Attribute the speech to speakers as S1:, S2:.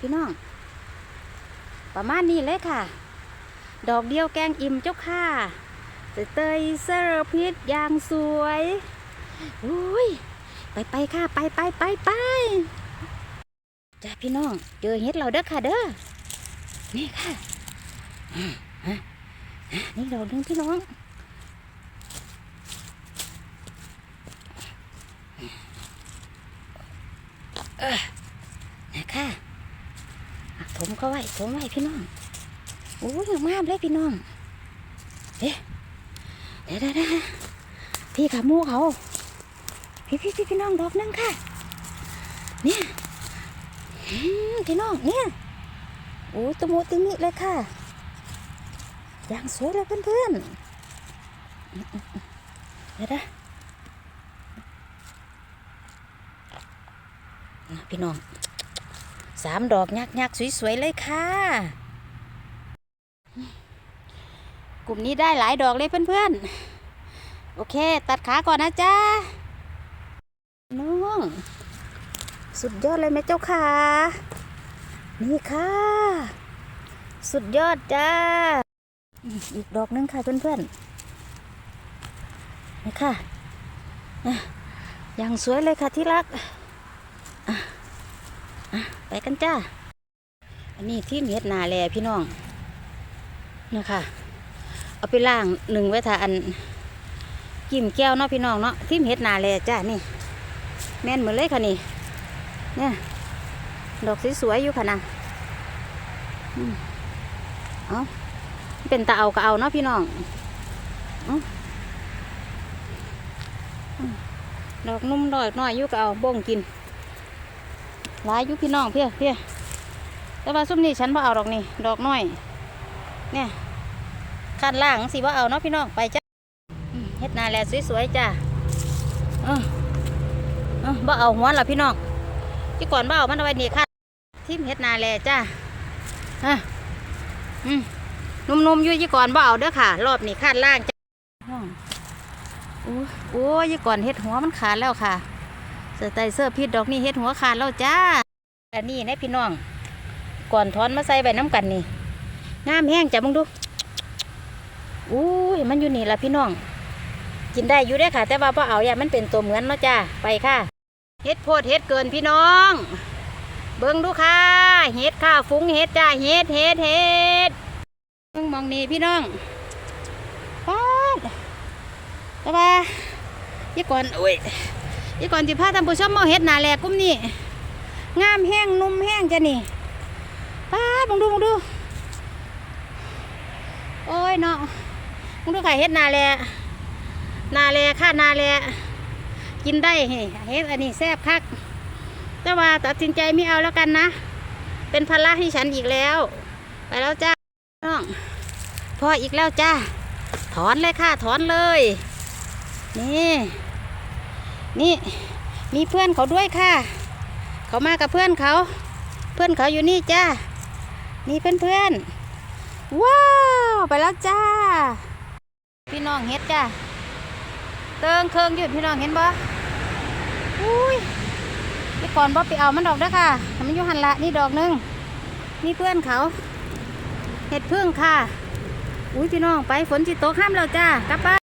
S1: พี่น้อง ประมาณนี้เลยค่ะ ดอกเดียวแกงอิ่มเจ้าค่ะเตยเซอร์พิษอย่างสวยอุ้ยไปไปค่ะ ไปไปไปไปจ้าพี่น้องเจอเห็ดเราเด้อค่ะเด้อนี่ค่ะอ่าฮะอะนี่ดอกหนึงพี่น้องเออนะคะอะ ถมเขาไว้ถมไว้พี่น้องโอ้ยงามเลยพี่น้องเอ๊ะเดี๋ยวเดี๋ยวเดี๋ยวพี่ขามูเขา พี่พี่พี่พี่น้องดอกหนึงค่ะ เนี่ยพี่น้องเนี่ยโอ้ยตะโมติมิเลยค่ะอย่างสวยเลยเพื่อนๆอืมอืมอืมเดี๋ยวนะพี่น้อง สามดอกยักยักๆสวยๆเลยค่ะ กลุ่มนี้ได้หลายดอกเลยเพื่อนๆ โอเค ตัดขาก่อนนะจ๊ะน้อง สุดยอดเลยแม่เจ้าค่ะ นี่ค่ะ สุดยอดจ้าอืมอีกดอกหนึงค่ะเพื่อนๆ นี่ค่ะอะอย่างสวยเลยค่ะที่รักอะอะ ไปกันจ้า อันนี้ที่เม็ดนาแลพี่น้องนะคะเอาไปล่างหนึ่งไว้ถ้าอันกิ่มแก้วเนาะพี่น้องเนาะที่เม็ดนาแลจ้านี่ แม่นเหมือนเลยค่ะนี่เนี่ยดอกสวยๆอยู่ค่ะนะอืมเอาเป็นตาเอาก็เอาเนาะพี่น้องอดอกนุ่มดอกน้อยอยู่ก็เอาบ่งกิน หลายอยู่พี่น้องเพี้ยเพี้ยแต่ว่าซุ้มนี่ฉันบ่เอาดอกนี่ดอกน้อย เนี่ยขั้นล่างสิว่าเอาเนาะพี่น้องไปจ้ะเฮ็ดนาแลสวยๆจ้ะเออเออบ่เอาหัวละพี่น้องที่ก่อนบ่เอามันเอาไว้นี่ค่ะทิมเฮ็ดนาแลจ้ะฮะอืมนุ่มๆอยู่ยี่ก่อนบ่เอาเด้อค่ะ รอบนี้คาดล่างจ้ะโอ้ยโอ้ยยี่ก่อนเฮ็ดหัวมันขาดแล้วค่ะ สื้อไตเสื้อพิษดอกนี่เฮ็ดหัวขาดแล้วจ้าอันนี้นะพี่น้อง ก่อนถอนมาใส่ใบน้ำกันนี่งามแห้งจ้ะมึงดูอู้ยมันอยู่นี่ละพี่น้อง กินได้อยู่ได้ค่ะ แต่ว่าพอเอาอย่ามันเป็นตัวเหมือนเนาะจ้าไปค่ะเฮ็ดโพดเฮ็ดเกินพี่น้อง เบิ่งดูค่ะเฮ็ดค่ะฟุ้งเฮ็ดจ้าเฮ็ดเฮ็ดเฮ็ดเบิ่งมองนี่พี่น้องป๊าดแต่ว่ายี่ก่อนอุ้ย ยี่ก่อนสิพาท่านผู้ชมมาเฮ็ดหนาแหลกกุ้มนี่งามแห้งนุ่มแห้งจะนี่ป๊าดมองดูมองดู โอ้ยเนาะมองดูค่เฮ็ดนาแหลหนาแหลค่ะหนาแหลกินได้เฮ้เฮ็ดอันนี้แซ่บคัก แต่ว่าตัดสินใจไม่เอาแล้วกันนะ เป็นภาระให้ฉันอีกแล้ว ไปแล้วจ้าน้องพออีกแล้วจ้า ถอนเลยค่ะ ถอนเลย นี่ นี่มีเพื่อนเขาด้วยค่ะ เขามากับเพื่อนเขา เพื่อนเขาอยู่นี่จ้านี่เพื่อนเพื่อนว้าวไปแล้วจ้า พี่น้องเฮ็ดจ้าเติงเคิงหยุดพี่น้องเห็นบ่อุ้ยนี่ก่อนบ่ไปเอามันดอกเด้อค่ะมันอยู่หันละนี่ดอกหนึงนี่เพื่อนเขา เห็ดพึ่งค่ะ อุ้ยพี่น้องไปฝนจิตตกห้ามแล้วจ้ากลับบ้าน